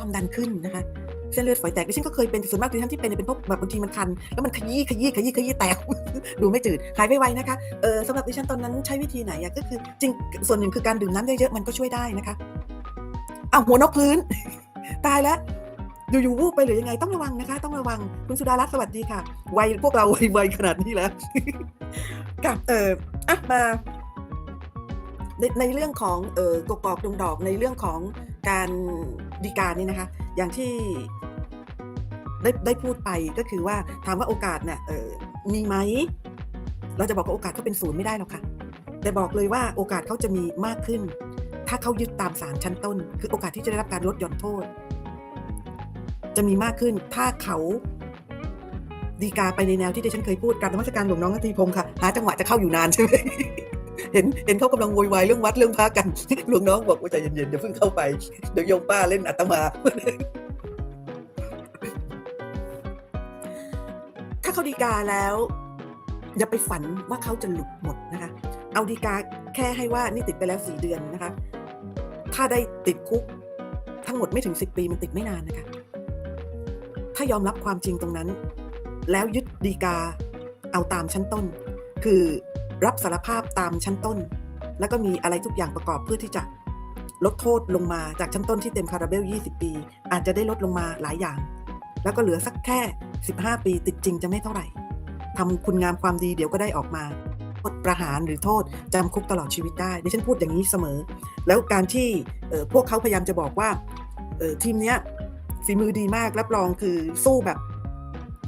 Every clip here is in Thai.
ความดันขึ้นนะคะเส้นเลือดฝอยแตกดิฉันก็เคยเป็นส่วนมากดิฉันที่เป็นเนี่ยเป็นพราะแบบบางทีมันคัน แล้วมันขยี้ขยี้ขยี้ขยี้แตก ดูไม่จืดหายไปไวนะคะเออสำหรับดิฉันตอนนั้นใช้วิธีไหนก็คือ จริงส่วนหนึ่งคือการดื่มน้ำเยอะๆมันก็ช่วยได้นะคะอ้าวหัวนกพื้น ตายแล้วอยู่ๆวูบไปหรือยังไงต้องระวังนะคะ ต้องระวังคุณสุดารัตน์สวัสดีค่ะวัยพวกเราวัยวัยขนาดนี้แล้วกับเอออะมาในในเรื่องของเออกกอกดงดอกในเรื่องของ การดีการนี่นะคะ อย่างที่ได้ได้พูดไปก็คือว่าถามว่าโอกาสเนี่ยเออมีไหม เราจะบอกว่าโอกาสเขาเป็นศูนย์ไม่ได้หรอกค่ะ แต่บอกเลยว่าโอกาสเขาจะมีมากขึ้น ถ้าเขายึดตามสารชั้นต้น คือโอกาสที่จะได้รับการลดหย่อนโทษ จะมีมากขึ้น ถ้าเขาดีกาไปในแนวที่ดิฉันเคยพูดการนมัสการหลวงน้องนาทีพงศ์ค่ะ หาจังหวะจะเข้าอยู่นานใช่ไหม เห็นเห็นเขากำลังโวยวายเรื่องวัดเรื่องพระกันหลวงน้องบอกว่าใจเย็นๆอย่าเพิ่งเข้าไปเดี๋ยวโยมป้าเล่นอัตมา ถ้าเขาดีกาแล้ว อย่าไปฝันว่าเขาจะหลุดหมดนะคะ เอาดีกาแค่ให้ว่านี่ติดไปแล้วสี่เดือนนะคะ ถ้าได้ติดคุก ทั้งหมดไม่ถึงสิบปีมันติดไม่นานนะคะ ถ้ายอมรับความจริงตรงนั้น แล้วยึดดีกาเอาตามชั้นต้น คือ รับสารภาพตามชั้นต้น แล้วก็มีอะไรทุกอย่างประกอบเพื่อที่จะลดโทษลงมาจากชั้นต้นที่เต็มคาราเบล 20 ปี อาจจะได้ลดลงมาหลายอย่าง แล้วก็เหลือสักแค่ 15 ปีติดจริงจะไม่เท่าไหร่ทำคุณงามความดีเดี๋ยวก็ได้ออกมาโทษประหารหรือโทษจำคุกตลอดชีวิตได้ดิฉันพูดอย่างนี้เสมอ แล้วการที่พวกเขาพยายามจะบอกว่าทีมเนี้ยฝีมือดีมากรับรองคือสู้แบบ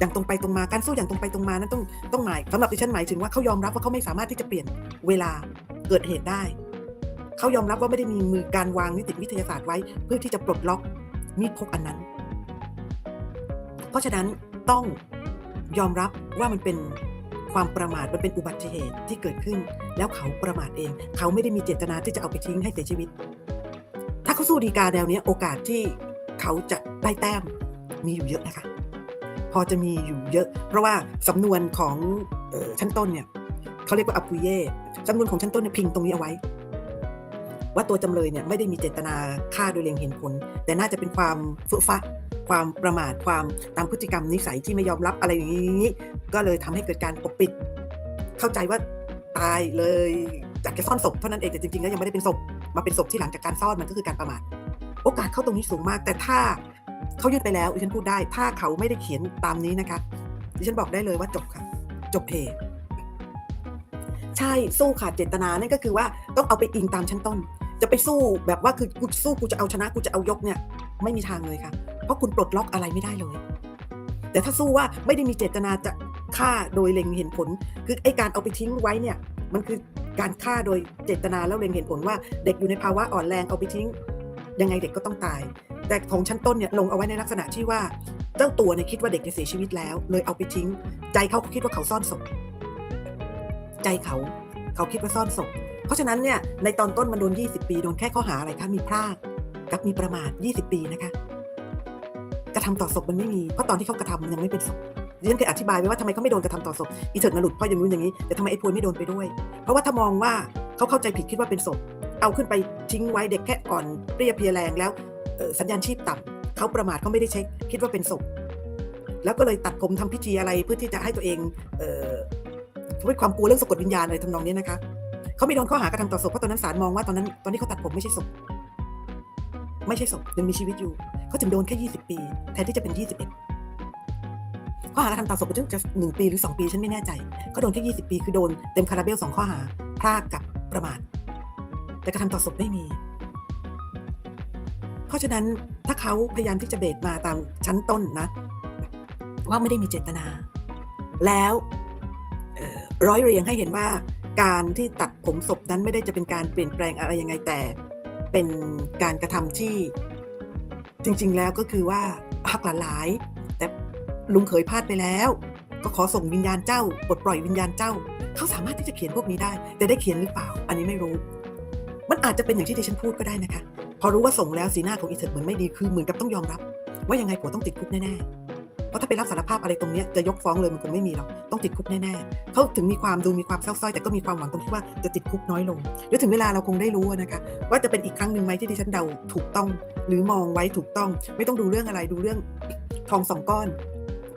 อย่างตรงไปตรงมาการสู้อย่างตรงไปตรงมานั้นต้องต้องหมายสำหรับดิฉันหมายถึงว่าเขายอมรับว่าเขาไม่สามารถที่จะเปลี่ยนเวลาเกิดเหตุได้ เขายอมรับว่าไม่ได้มีมือการวางนิติวิทยาศาสตร์ไว้ เพื่อที่จะปลดล็อกมีดพกอันนั้น เพราะฉะนั้นต้องยอมรับว่ามันเป็นความประมาทมันเป็นอุบัติเหตุที่เกิดขึ้น แล้วเขาประมาทเอง เขาไม่ได้มีเจตนาที่จะเอาไปทิ้งให้เสียชีวิต ถ้าเขาสู้ดีกาแนวนี้โอกาสที่เขาจะได้แต้มมีอยู่เยอะนะคะ พอจะมีอยู่เยอะ เพราะว่าสำนวนของออชั้นต้นเนี่ยเขาเรียกว่าอ p ุเย่สำนวนของชั้นต้นเนี่ยพิงตรงนี้เอาไว้ ว่าตัวจำเลยเนี่ยไม่ได้มีเจตนาฆ่าโดยเล็งเห็นผล แต่น่าจะเป็นความฟุฟะความประมาทความตามพฤติกรรมนิสัยที่ไม่ยอมรับอะไรอย่างนี้ ก็เลยทำให้เกิดการปกปิด เข้าใจว่าตายเลยจากจะซ่อนศพเท่านั้นเองแต่จริงๆแล้วยังไม่ได้เป็นศพมาเป็นศพที่หลังจากการซ่อนมันก็คือการประมาทโอกาสเข้าตรงนี้สูงมาก แต่ถ้า เขายื่นไปแล้วดิฉันพูดได้ ถ้าเขาไม่ได้เขียนตามนี้นะคะดิฉันบอกได้เลยว่าจบค่ะ จบเพใช่สู้ขาดเจตนานั่นก็คือว่าต้องเอาไปอิงตามชั้นต้น จะไปสู้แบบว่าคือกูสู้กูจะเอาชนะกูจะเอายกเนี่ย ไม่มีทางเลยค่ะ เพราะคุณปลดล็อกอะไรไม่ได้เลย แต่ถ้าสู้ว่าไม่ได้มีเจตนาจะฆ่าโดยเล็งเห็นผล คือไอการเอาไปทิ้งไว้เนี่ย มันคือการฆ่าโดยเจตนาแล้วเล็งเห็นผลว่า เด็กอยู่ในภาวะอ่อนแรงเอาไปทิ้ง ยังไงเด็กก็ต้องตาย แต่ของชั้นต้นเนี่ยลงเอาไว้ในลักษณะที่ว่าเจ้าตัวเนี่ยคิดว่าเด็กจะเสียชีวิตแล้ว เลยเอาไปทิ้ง ใจเขาคิดว่าเขาซ่อนศพใจเขาเขาคิดว่าซ่อนศพเพราะฉะนั้นเนี่ยในตอนต้นมันโดน 20 ปีโดนแค่ข้อหาอะไรคะมีพลาดกับมีประมาท 20 ปีนะคะกระทำต่อศพมันไม่มีเพราะตอนที่เขากระทำมันยังไม่เป็นศพดิฉันเคยอธิบายไว้ว่าทำไมเขาไม่โดนกระทำต่อศพอีเถิดมาหลุดเพราะอย่างนู้นอย่างนี้แต่ทำไมไอ้พวยไม่โดนไปด้วย เพราะว่าถ้ามองว่าเขาเข้าใจผิดคิดว่าเป็นศพ เอาขึ้นไปทิ้งไว้เด็กแค่อ่อนเปรี้ยเพลียแรงแล้วสัญญาณชีพต่ำเขาประมาทเขาไม่ได้เช็คคิดว่าเป็นศพแล้วก็เลยตัดผมทำพิธีอะไรเพื่อที่จะให้ตัวเองเอ่อด้วยความกลัวเรื่องสะกดวิญญาณอะไรทำนองนี้นะคะเขาไม่โดนข้อหากระทำต่อศพเพราะตอนนั้นศาลมองว่าตอนนั้นตอนที่เขาตัดผมไม่ใช่ศพไม่ใช่ศพยังมีชีวิตอยู่เขาถึงโดนแค่ 20 ปี แทนที่จะเป็น 21 ข้อหากระทำต่อศพจะหนึ่งปีหรือ 2 ปีฉันไม่แน่ใจเขาโดนแค่ 20 ปีคือโดนเต็มคาราเบลสองข้อหาพลาดกับประมาท แต่กระทำต่อศพไม่มี เพราะฉะนั้นถ้าเขาพยายามที่จะเบรกมาตามชั้นต้นนะ ว่าไม่ได้มีเจตนา แล้วร้อยเรียงให้เห็นว่าการที่ตัดผมศพนั้นไม่ได้จะเป็นการเปลี่ยนแปลงอะไรยังไงแต่ เป็นการกระทำที่จริง ๆ แล้วก็คือว่าหักหลานหลายแต่ลุงเขยพลาดไปแล้ว ก็ขอส่งวิญญาณเจ้าปลดปล่อยวิญญาณเจ้า เขาสามารถที่จะเขียนพวกนี้ได้ แต่ได้เขียนหรือเปล่า อันนี้ไม่รู้ มันอาจจะเป็นอย่างที่ดิฉันพูดก็ได้นะคะ พอรู้ว่าส่งแล้วสีหน้าของอีเถิดเหมือนไม่ดีคือเหมือนกับต้องยอมรับ ว่ายังไงผัวต้องติดคุกแน่ๆ เพราะถ้าไปรับสารภาพอะไรตรงนี้จะยกฟ้องเลยมันคงไม่มีหรอกต้องติดคุกแน่ๆเขาถึงมีความดูมีความเศร้าส้อยแต่ก็มีความหวังตรงที่ว่าจะติดคุกน้อยลงเดี๋ยวถึงเวลาเราคงได้รู้นะคะ ว่าจะเป็นอีกครั้งหนึ่งไหมที่ดิฉันเดาถูกต้อง หรือมองไว้ถูกต้อง ไม่ต้องดูเรื่องอะไรดูเรื่องทองสองก้อน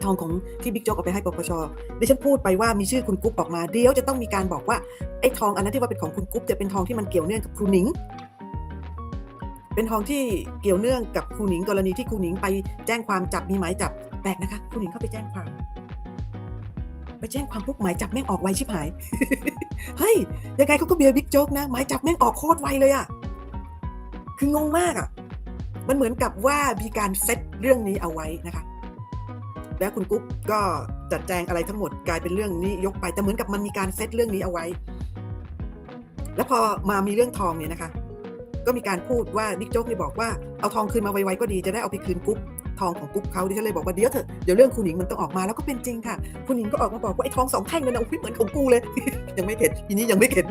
ทองของที่บิ๊กโจ๊กเอาไปให้ปปชดิฉันพูดไปว่ามีชื่อคุณกุ๊บออกมาเดี๋ยวจะต้องมีการบอกว่าไอ้ทองอันนั้นที่ว่าเป็นของคุณกุ๊บจะเป็นทองที่มันเกี่ยวเนื่องกับครูหนิง เป็นทองที่เกี่ยวเนื่องกับครูหนิงกรณีที่ครูหนิงไปแจ้งความจับมีหมายจับแปลกนะคะครูหนิงเข้าไปแจ้งความ ไปแจ้งความปุ๊บหมายจับแม่งออกไวชิบหายเฮ้ยยังไงเขาก็เบียร์บิ๊กโจ๊กนะหมายจับแม่งออกโคตรไวเลยอะคืองงมากอะมันเหมือนกับว่ามีการเซตเรื่องนี้เอาไว้นะคะ แล้วคุณกุ๊บก็จัดแจงอะไรทั้งหมดกลายเป็นเรื่องนี้ยกไป แต่เหมือนกับมันมีการเซตเรื่องนี้เอาไว้ แล้วพอมามีเรื่องทองเนี่ยนะคะ ก็มีการพูดว่าบิ๊กโจ๊กเนี่ยบอกว่าเอาทองคืนมาไวๆก็ดีจะได้เอาไปคืนกุ๊บทองของกุ๊บเขาดิฉันเลยบอกว่าเดี๋ยวเถอะเดี๋ยวเรื่องคุณหนิงมันต้องออกมาแล้วก็เป็นจริงค่ะ คุณหนิงก็ออกมาบอกว่าไอ้ทองสองแท่งนั่นนะอุ๊ยเหมือนของกูเลย ยังไม่เข็ดทีนี้ยังไม่เข็ด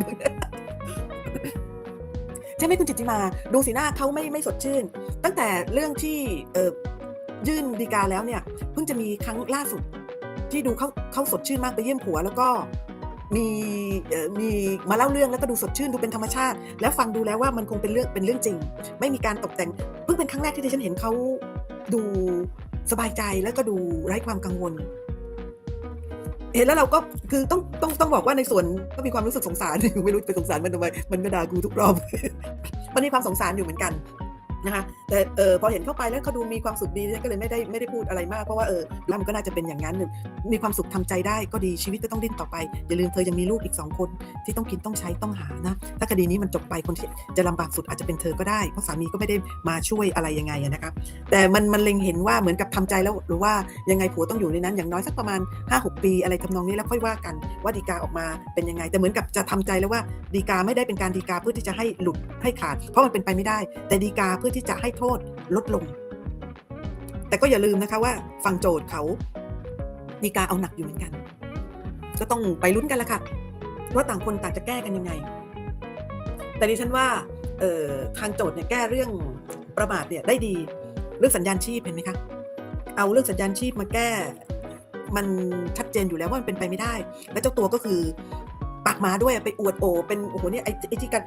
ใช่ไหมคุณจิตติมา ดูสีหน้าเขาไม่ไม่สดชื่น ตั้งแต่เรื่องที่เออ ยื่นดีกาแล้วเนี่ยเพิ่งจะมีครั้งล่าสุดที่ดูเขาเขาสดชื่นมากไปเยี่ยมผัว แล้วก็มีเอ่อมีมาเล่าเรื่องแล้วก็ดูสดชื่นดูเป็นธรรมชาติ แล้วฟังดูแล้วว่ามันคงเป็นเรื่องเป็นเรื่องจริง ไม่มีการตกแต่งเพิ่งเป็นครั้งแรกที่ดิฉันเห็นเขาดูสบายใจแล้วก็ดูไร้ความกังวล เห็นแล้วเราก็คือต้องต้องต้องบอกว่าในส่วนก็มีความรู้สึกสงสารไม่รู้ไปสงสารมันทำไมมันก็ด่ากูทุกรอบมันมีความสงสารอยู่เหมือนกัน นะคะแต่เออพอเห็นเข้าไปแล้วเขาดูมีความสุขดีก็เลยไม่ได้ไม่ได้พูดอะไรมากเพราะว่าเออแล้วมันก็น่าจะเป็นอย่างนั้นหนึ่งมีความสุขทำใจได้ก็ดีชีวิตก็ต้องดิ้นต่อไป อย่าลืมเธอยังมีลูกอีกสองคนที่ต้องกินต้องใช้ต้องหานะ ถ้าคดีนี้มันจบไปคนที่จะลำบากสุดอาจจะเป็นเธอก็ได้ เพราะสามีก็ไม่ได้มาช่วยอะไรยังไงอะนะคะแต่มันมันเล็งเห็นว่าเหมือนกับทำใจแล้วหรือว่ายังไงผัวต้องอยู่ในนั้นอย่างน้อยสักประมาณ 5-6 ปีอะไรทำนองนี้แล้วค่อยว่ากันว่าดีกาออกมาเป็นยังไง แต่เหมือนกับจะทำใจแล้วว่าดีกาไม่ได้เป็นการดีกาเพื่อที่จะให้หลุดให้ขาด เพราะมันเป็นไปไม่ได้ แต่ดีกาเพื่อที่จะให้โทษลดลง แต่ก็อย่าลืมนะคะว่าฝั่งโจทย์เขาดีการเอาหนักอยู่เหมือนกัน ก็ต้องไปลุ้นกันละค่ะว่าต่างคนต่างจะแก้กันยังไง แต่ดิฉันว่าเออทางโจทย์เนี่ยแก้เรื่องประมาทเนี่ยได้ดีเรื่องสัญญาณชีพเห็นไหมคะเอาเรื่องสัญญาณชีพมาแก้ มันชัดเจนอยู่แล้วว่ามันเป็นไปไม่ได้ และเจ้าตัวก็คือปากหมาด้วยไปอวดโอ เป็นโอ้โหเนี่ยไอ้ไอ้ที่กัน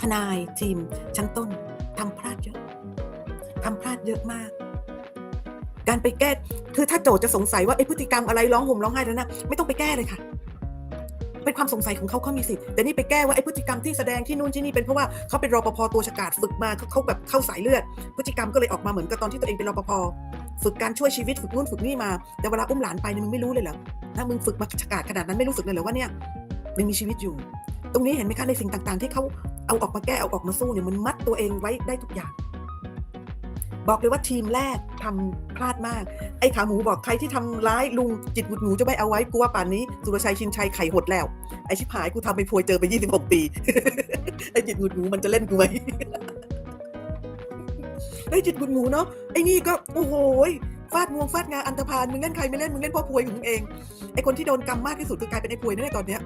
ทนายทีมชั้นต้น ทำพลาดเยอะทำพลาดเยอะมาก การไปแก้คือถ้าโจทย์จะสงสัยว่าไอ้พฤติกรรมอะไรร้องห่มร้องไห้แล้วนะไม่ต้องไปแก้เลยค่ะ เป็นความสงสัยของเขาเขามีสิทธิ์แต่นี่ไปแก้ว่าไอ้พฤติกรรมที่แสดงที่นู่นที่นี่เป็นเพราะว่าเขาเป็นรปภตัวฉกาจฝึกมาเขาแบบเข้าสายเลือด พฤติกรรมก็เลยออกมาเหมือนกับตอนที่ตัวเองเป็นรปภฝึกการช่วยชีวิตฝึกนู่นฝึกนี่มา แต่เวลาอุ้มหลานไปเนี่ยมึงไม่รู้เลยเหรอถ้ามึงฝึกมาฉกาจขนาดนั้นไม่รู้สึกเลยเหรอว่าเนี่ยยังมีชีวิตอยู่ ตรงนี้เห็นไหมคะในสิ่งต่างๆ ที่เขา เอาออกมาแก้เอาออกมาสู้เนี่ยมันมัดตัวเองไว้ได้ทุกอย่าง บอกเลยว่าทีมแรกทำพลาดมาก ไอ้ขาหมูบอกใครที่ทำร้ายลุงจิตหงุดหนูจะไม่เอาไว้กูว่าป่านนี้สุรชัยชินชัยไข่หดแล้ว ไอ้ชิบหายกูทำไปพวยเจอไป26ปี ไอ้จิตหงุดหนูมันจะเล่นกูไหมไอ้จิตหงุดหนูเนาะไอ้นี่ก็โอ้โหฟาดงวงฟาดงาอันตรพานมึงเล่นใครไม่เล่นมึงเล่นพ่อพวยของมึงเองไอ้คนที่โดนกรรมมากที่สุดคือกลายเป็นไอ้พวยนั่นแหละตอนเนี้ย